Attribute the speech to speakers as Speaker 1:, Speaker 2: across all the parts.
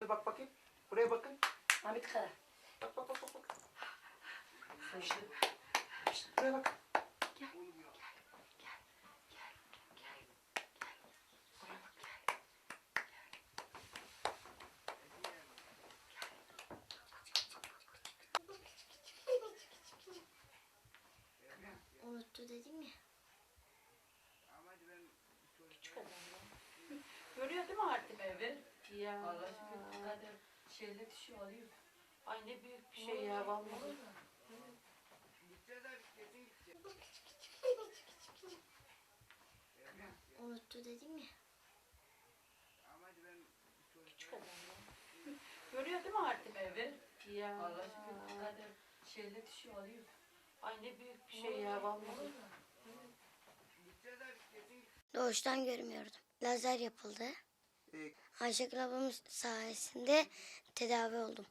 Speaker 1: Bak bakayım. Buraya bakın.
Speaker 2: Hamit Kara.
Speaker 1: Bak bak bak bak. bak. Buraya bak.
Speaker 3: Unuttu dedim ya.
Speaker 2: Küçük adam ya.
Speaker 4: Görüyor değil mi artık?
Speaker 2: Evet.
Speaker 4: Ya.
Speaker 2: Allah şimdi kadar şeyle düşüyor alıyor.
Speaker 4: Ay ne büyük bir şey ya vallahi.
Speaker 3: Unuttu dedim ya.
Speaker 2: Küçük adam ya.
Speaker 4: Görüyor değil mi artık?
Speaker 2: Evet.
Speaker 4: Ya.
Speaker 2: Allah şimdi kadar şeyle düşüyor alıyor.
Speaker 4: Ay ne büyük bir şey ya vallahi.
Speaker 3: Doğuştan görmüyordum. Lazer yapıldı.
Speaker 1: Ee,
Speaker 3: Ayşegül ablamın sayesinde tedavi oldum.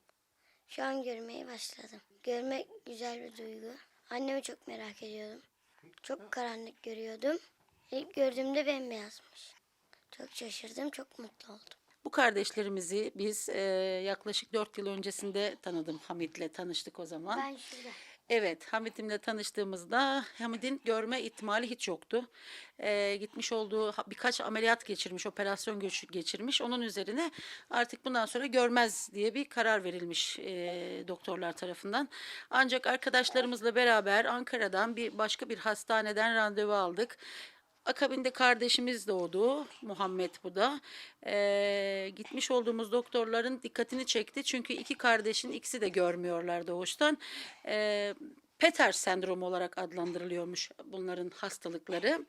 Speaker 3: Şu an görmeye başladım. Görmek güzel bir duygu. Annemi çok merak ediyordum. Çok karanlık görüyordum. İlk gördüğümde bembeyazmış. Çok şaşırdım, çok mutlu oldum.
Speaker 5: Bu kardeşlerimizi biz e, yaklaşık 4 yıl öncesinde tanıdım. Hamit'le tanıştık o zaman.
Speaker 3: Ben şurada.
Speaker 5: Evet, Hamit'imle tanıştığımızda Hamit'in görme ihtimali hiç yoktu. E, gitmiş olduğu birkaç ameliyat geçirmiş, operasyon geçirmiş. Onun üzerine artık bundan sonra görmez diye bir karar verilmiş e, doktorlar tarafından. Ancak arkadaşlarımızla beraber Ankara'dan bir başka bir hastaneden randevu aldık. Akabinde kardeşimiz doğdu. Muhammed bu da. Ee, gitmiş olduğumuz doktorların dikkatini çekti. Çünkü iki kardeşin ikisi de görmüyorlar doğuştan. Ee, Peter sendromu olarak adlandırılıyormuş bunların hastalıkları.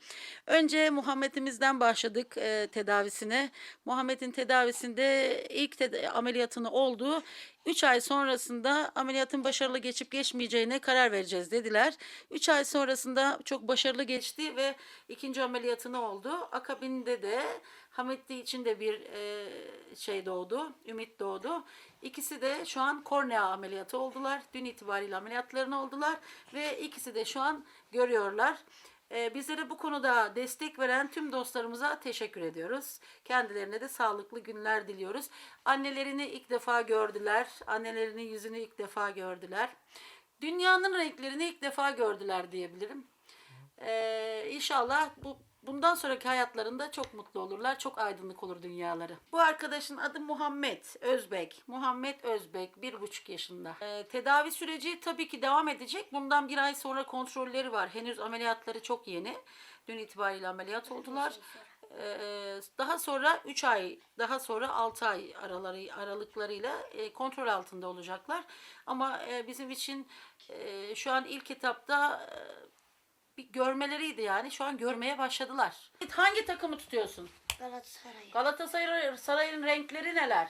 Speaker 5: Önce Muhammed'imizden başladık e, tedavisine. Muhammed'in tedavisinde ilk teda- ameliyatını oldu. 3 ay sonrasında ameliyatın başarılı geçip geçmeyeceğine karar vereceğiz dediler. 3 ay sonrasında çok başarılı geçti ve ikinci ameliyatını oldu. Akabinde de Hamitli için de bir e, şey doğdu, ümit doğdu. İkisi de şu an kornea ameliyatı oldular. Dün itibariyle ameliyatlarını oldular ve ikisi de şu an görüyorlar. Ee, bizlere bu konuda destek veren tüm dostlarımıza teşekkür ediyoruz. Kendilerine de sağlıklı günler diliyoruz. Annelerini ilk defa gördüler. Annelerinin yüzünü ilk defa gördüler. Dünyanın renklerini ilk defa gördüler diyebilirim. Ee, inşallah bu bundan sonraki hayatlarında çok mutlu olurlar. Çok aydınlık olur dünyaları. Bu arkadaşın adı Muhammed Özbek. Muhammed Özbek bir buçuk yaşında. Ee, tedavi süreci tabii ki devam edecek. Bundan bir ay sonra kontrolleri var. Henüz ameliyatları çok yeni. Dün itibariyle ameliyat oldular. Ee, daha sonra 3 ay, daha sonra 6 ay araları aralıklarıyla e, kontrol altında olacaklar. Ama e, bizim için e, şu an ilk etapta e, bir görmeleriydi yani. Şu an görmeye başladılar. Hangi takımı tutuyorsun?
Speaker 3: Galatasaray.
Speaker 5: Galatasaray Saray'ın renkleri neler?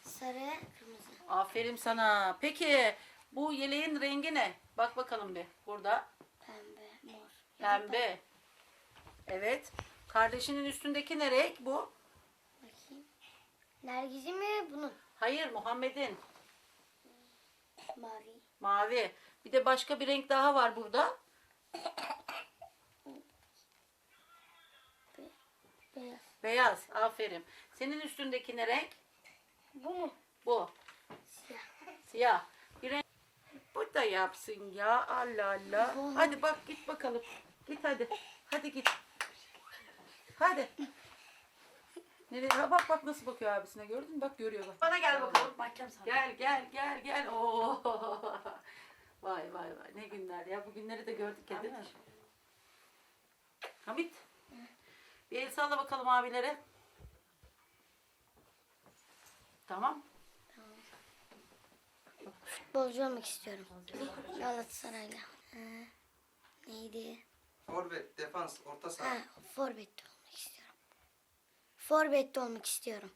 Speaker 3: Sarı, kırmızı.
Speaker 5: Aferin sana. Peki bu yeleğin rengi ne? Bak bakalım bir. Burada
Speaker 3: Pembe, mor.
Speaker 5: pembe. Evet. Kardeşinin üstündeki ne renk bu?
Speaker 3: Bakayım. Nergizi mi bunun?
Speaker 5: Hayır Muhammed'in.
Speaker 3: Mavi.
Speaker 5: Mavi. Bir de başka bir renk daha var burada.
Speaker 3: Beyaz.
Speaker 5: Beyaz. Aferin. Senin üstündeki ne renk?
Speaker 3: Bu mu?
Speaker 5: Bu.
Speaker 3: Siyah.
Speaker 5: Siyah. Bir renk. Bu da yapsın ya. Allah Allah.
Speaker 3: Bu.
Speaker 5: Hadi bak git bakalım. Git hadi. Hadi git. Hadi. Nereye? Ha, bak bak nasıl bakıyor abisine gördün mü? Bak görüyor bak.
Speaker 4: Bana gel bakalım.
Speaker 2: Bakacağım sana.
Speaker 5: Gel gel gel gel. Oo. Vay vay vay. Ne günler ya. Bu günleri de gördük ya değil mi? Hamit. Bir el salla bakalım abilere. Tamam.
Speaker 3: Futbolcu olmak istiyorum. Galatasaray'la. Ha, neydi?
Speaker 1: Forvet, defans, orta saha.
Speaker 3: Ha, forvet olmak istiyorum. Forvet olmak istiyorum.